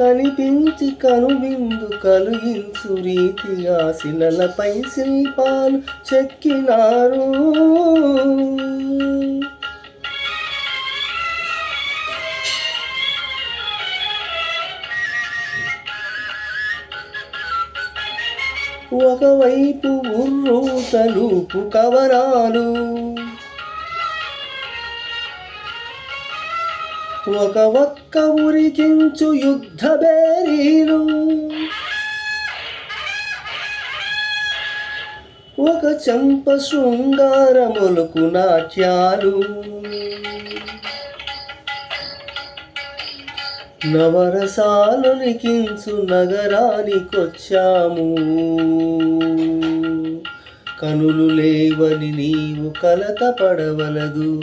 కనిపించి కనువిందు కలిగించు రీతిగా శిలలపై శిల్పాలు చెక్కినారు. ఒకవైపు ఉర్రు కవరాలు ఒక ఒక్క ఉరికించు యుద్ధ బేరీలు. ఒక చంప శృంగారములకు నాట్యాలు. నవరసాలు నికించు నగరానికొచ్చాము. కనులు లేవని నీవు కలత పడవలదు.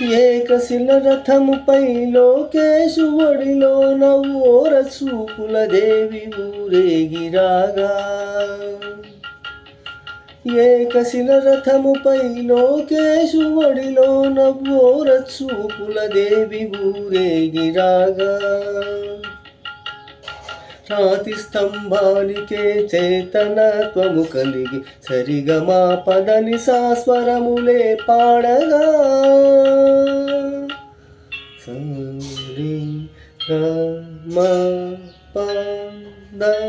ఏకశిల రథముపై లోకేశు ఒడిలో నవ్వోర చూపుల దేవి ఊరేగిరాగా. ఏకశిల రథముపై లోకేశు ఒడిలో నవ్వోర చూపుల దేవి ఊరేగిరాగా. రాతి స్తంభానికే చేతనత్వము కలిగి సరిగమా పదని సాస్వరములే పాడగా. సరి గమ పదని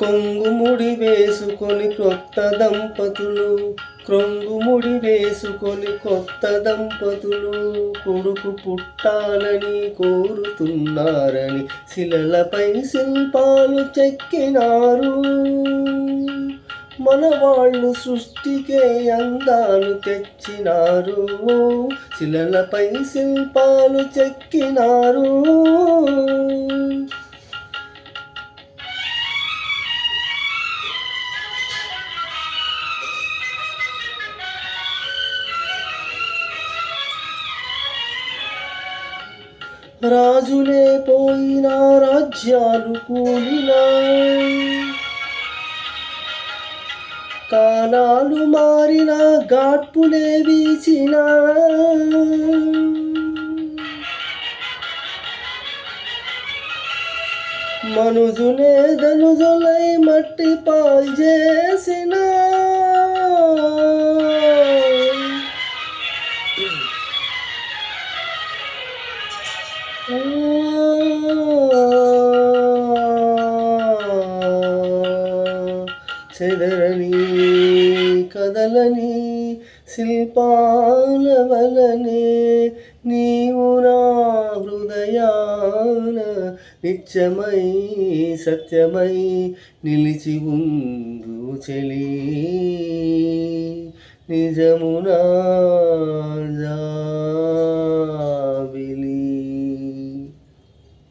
కొంగుముడి వేసుకొని క్రొత్త దంపతులు క్రొంగుముడి వేసుకొని కొత్త దంపతులు కొడుకు పుట్టాలని కోరుతున్నారని శిలలపై శిల్పాలు చెక్కినారు. మన వాళ్ళు సృష్టికే అందాలు తెచ్చినారు. శిలలపై శిల్పాలు చెక్కినారు. రాజులే పోయినా రాజ్యాలు కూలినా కాలాలు మారిన గాడ్పులే వీచిన మనుజులే ధనుజులై మట్టి పాల్చేసినా చెదరని కదలని శిల్పాల వలనే నీవు నా హృదయాన నిత్యమై సత్యమై నిలిచి ఉందు చెలి. నిజమునా